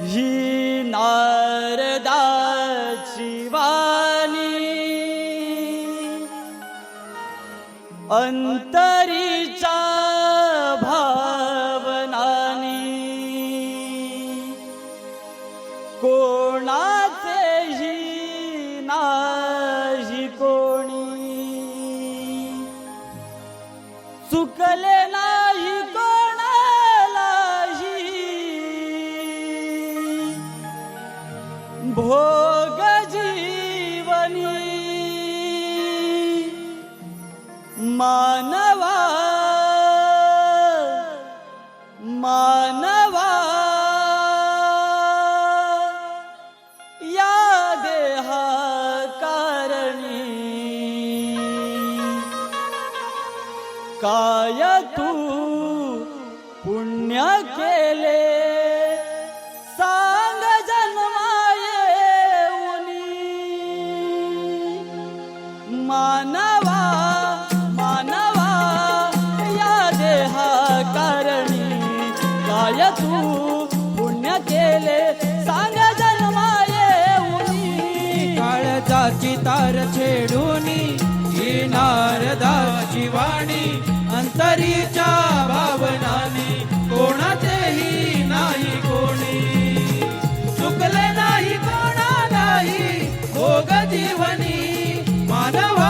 ही नारदा शिवानी अंतरीच्या भावनानी कोणाचेही नाही कोणी. चुकले ना मानवा मानवा या देहा कारणी. काय तू पुण्य केले सांग जन्माये उनी मानवा काय तू पुण्य केले सांग जन्माये काळजाची तार छेडून ही नारदाची वाणी अंतरीच्या भावनाने कोणाचेही नाही कोणी. चुकले नाही कोणालाही भोग जीवनी मानव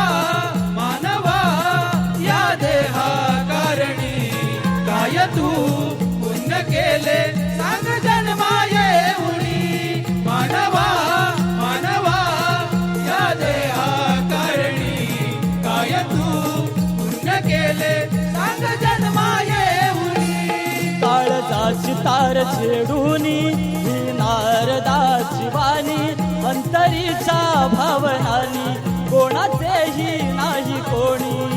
काळजाची तार छेडूनी ही नारदाची वाणी अंतरीच्या भावनानी कोणाचेही नाही कोणी.